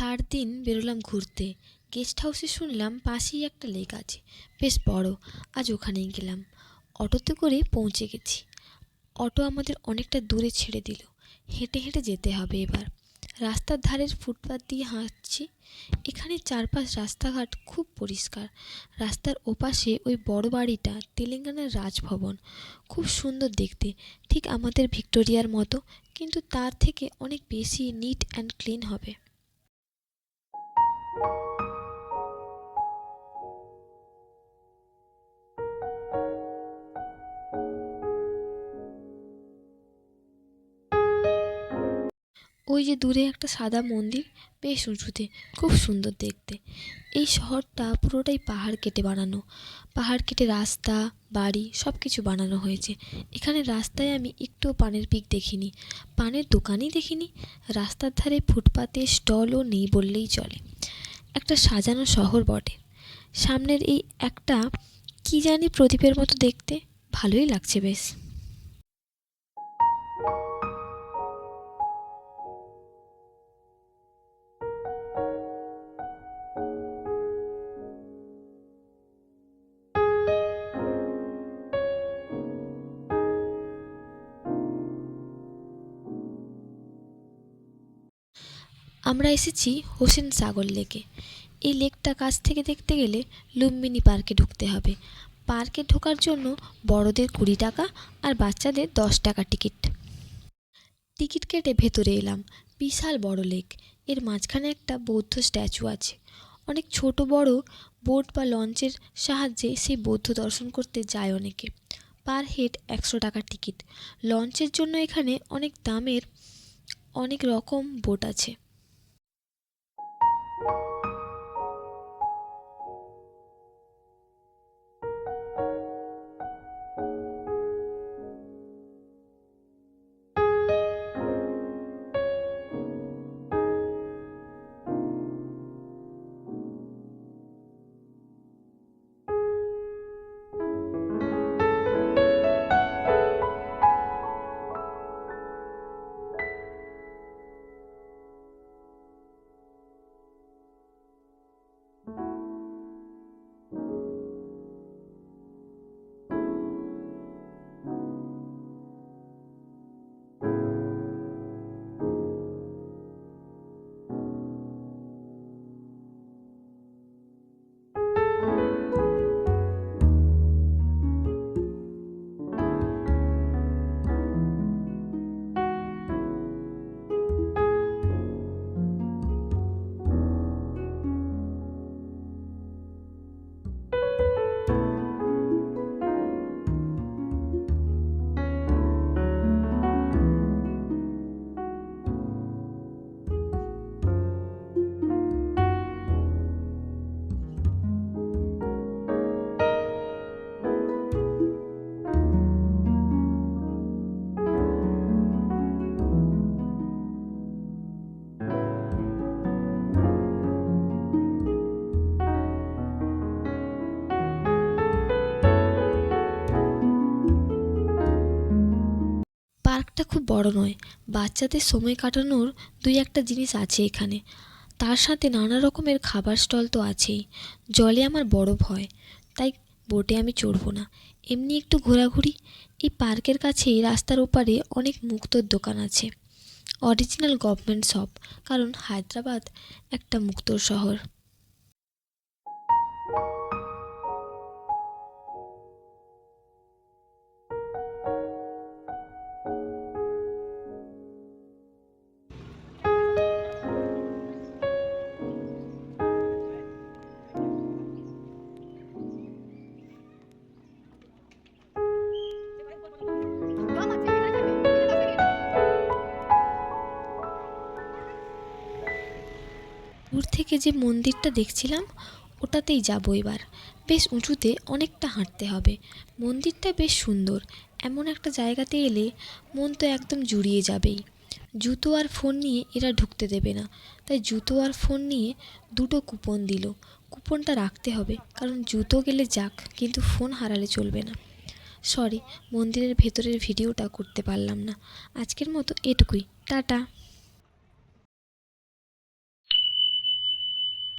Third দিন বেরোলাম ঘুরতে। গেস্ট হাউসে শুনলাম পাশেই একটা লেক আছে। বেশ বড়। আজ ওখানেই গেলাম। অটোতে করে পৌঁছে গেছি। অটো আমাদের অনেকটা দূরে ছেড়ে দিল। হেঁটে হেঁটে যেতে হবে এবার। রাস্তার ধারের ফুটপাত দিয়ে হাঁটছি। এখানে চারপাশ রাস্তাঘাট খুব পরিষ্কার। রাস্তার ওপাশে ওই বড় বাড়িটা তেলেঙ্গানার রাজভবন। খুব সুন্দর দেখতে। ঠিক আমাদের ভিক্টোরিয়ার মতো। কিন্তু তার থেকে অনেক বেশি নিট অ্যান্ড ক্লিন হবে। ওই যে দূরে একটা সাদা মন্দির, বেশ উঁচুতে, খুব সুন্দর দেখতে। এই শহরটা পুরোটাই পাহাড় কেটে বানানো। পাহাড় কেটে রাস্তা, বাড়ি সব কিছু বানানো হয়েছে। এখানে রাস্তায় আমি একটুও পানের পিক দেখিনি। পানের দোকানই দেখিনি। রাস্তার ধারে ফুটপাতে স্টলও নেই বললেই চলে। একটা সাজানো শহর বটে। সামনের এই একটা কী জানি প্রদীপের মতো দেখতে। ভালোই লাগছে বেশ। আমরা এসেছি হোসেন সাগর লেকে। এই লেকটা কাছ থেকে দেখতে গেলে লুম্বিনী পার্কে ঢুকতে হবে। পার্কে ঢোকার জন্য বড়দের কুড়ি টাকা আর বাচ্চাদের দশ টাকা টিকিট। টিকিট কেটে ভেতরে এলাম, বিশাল বড় লেক। এর মাঝখানে একটা বৌদ্ধ স্ট্যাচু আছে। অনেক ছোট, বড় বোট বা লঞ্চের সাহায্যে সেই বৌদ্ধ দর্শন করতে যায় অনেকে। পার হেড একশো টাকা টিকিট। লঞ্চের জন্য এখানে অনেক দামের অনেক রকম বোট আছে। পার্কটা খুব বড় নয়, বাচ্চাদের সময় কাটানোর দুই একটা জিনিস আছে এখানে। তার সাথে নানা রকমের খাবার স্টল তো আছেই। জলে আমার বড় ভয়, তাই বোটে আমি চড়বো না। এমনি একটু ঘোরাঘুরি। এই পার্কের কাছেই রাস্তার ওপারে অনেক মুক্তোর দোকান আছে। অরিজিনাল গভর্নমেন্ট শপ, কারণ হায়দ্রাবাদ একটা মুক্তোর শহর। থেকে যে মন্দিরটা দেখছিলাম, ওটাতেই যাব এবার। বেশ উঁচুতে অনেকটা হাঁটতে হবে। মন্দিরটা বেশ সুন্দর। এমন একটা জায়গাতে এলে মন তো একদম জুড়িয়ে যাবেই। জুতো আর ফোন নিয়ে এরা ঢুকতে দেবে না। তাই জুতো আর ফোন নিয়ে দুটো কুপন দিল। কুপনটা রাখতে হবে, কারণ জুতো গেলে যাক, কিন্তু ফোন হারালে চলবে না। সরি, মন্দিরের ভেতরের ভিডিওটা করতে পারলাম না। আজকের মতো এটুকুই। টাটা।